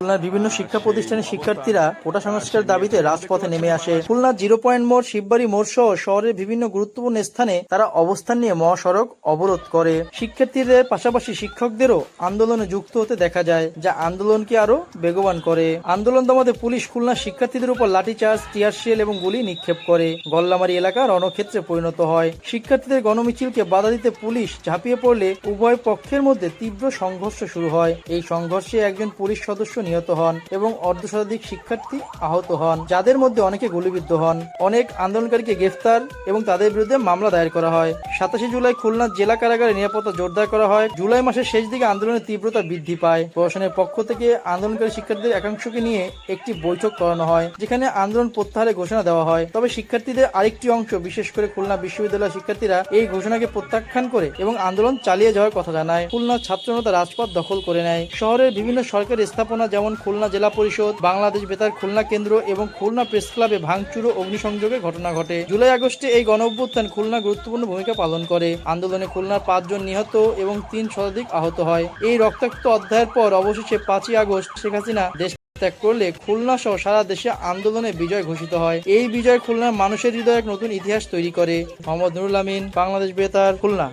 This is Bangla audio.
খুলনার বিভিন্ন শিক্ষা প্রতিষ্ঠানের শিক্ষার্থীরা কোটা সংস্কার দাবিতে রাজপথে নেমে আসে। খুলনার জিরো পয়েন্ট মোড়, শিববাড়ি মোড় সহ শহরের বিভিন্ন গুরুত্বপূর্ণ স্থানে তারা অবস্থান নিয়ে মহাসড়ক অবরোধ করে। শিক্ষার্থীদের পাশাপাশি শিক্ষকদেরও আন্দোলনে যুক্ত হতে দেখা যায়, যা আন্দোলনকে আরও বেগবান করে। আন্দোলন দমাতে পুলিশ খুলনা শিক্ষার্থীদের উপর লাঠিচার্জ টিয়ারশেল এবং গুলি নিক্ষেপ করে। গল্লামারি এলাকা রণক্ষেত্রে পরিণত হয়। শিক্ষার্থীদের গণমিছিলকে বাধা দিতে পুলিশ ঝাঁপিয়ে পড়লে উভয় পক্ষের মধ্যে তীব্র সংঘর্ষ শুরু হয়। এই সংঘর্ষে একজন পুলিশ সদস্য নিহত হন এবং অর্ধশতাধিক শিক্ষার্থী আহত হন, যাদের মধ্যে অনেকে গুলিবিদ্ধ হন। অনেক আন্দোলনকারীকে গ্রেফতার এবং তাদের বিরুদ্ধে মামলা দায়ের করা হয়। সাতাশে জুলাই খুলনা জেলা কারাগারে নিরাপত্তা জোরদার করা হয়। জুলাই মাসের শেষ দিকে আন্দোলনের তীব্রতা বৃদ্ধি পায়। প্রশাসনের পক্ষ থেকে আন্দোলনকারী শিক্ষার্থীদের একাংশকে নিয়ে একটি বৈঠক করানো হয়, যেখানে আন্দোলন প্রত্যাহারের ঘোষণা দেওয়া হয়। তবে শিক্ষার্থীদের আরেকটি অংশ, বিশেষ করে খুলনা বিশ্ববিদ্যালয়ের শিক্ষার্থীরা, এই ঘোষণাকে প্রত্যাখ্যান করে এবং আন্দোলন চালিয়ে যাওয়ার কথা জানায়। খুলনা ছাত্রনেতা রাজপথ দখল করে নেয়। শহরের বিভিন্ন সরকারি স্থাপনা যেমন খুলনা জেলা পরিষদ, বাংলাদেশ বেতার খুলনা কেন্দ্র এবং খুলনা প্রেস ক্লাবে ভাঙচুর ও অগ্নিসংযোগের ঘটনা ঘটে। জুলাই আগস্টে এই গণ অভ্যুত্থান খুলনা গুরুত্বপূর্ণ ভূমিকা পালন করে। আন্দোলনে খুলনার পাঁচজন নিহত এবং তিন শতাধিক আহত হয়। এই রক্তাক্ত অধ্যায়ের পর অবশেষে পাঁচই আগস্ট শেখ হাসিনা দেশ ত্যাগ করলে খুলনা সহ সারা দেশে আন্দোলনে বিজয় ঘোষিত হয়। এই বিজয় খুলনার মানুষের হৃদয়ে এক নতুন ইতিহাস তৈরি করে। মোহাম্মদ নুরুল আমিন, বাংলাদেশ বেতার, খুলনা।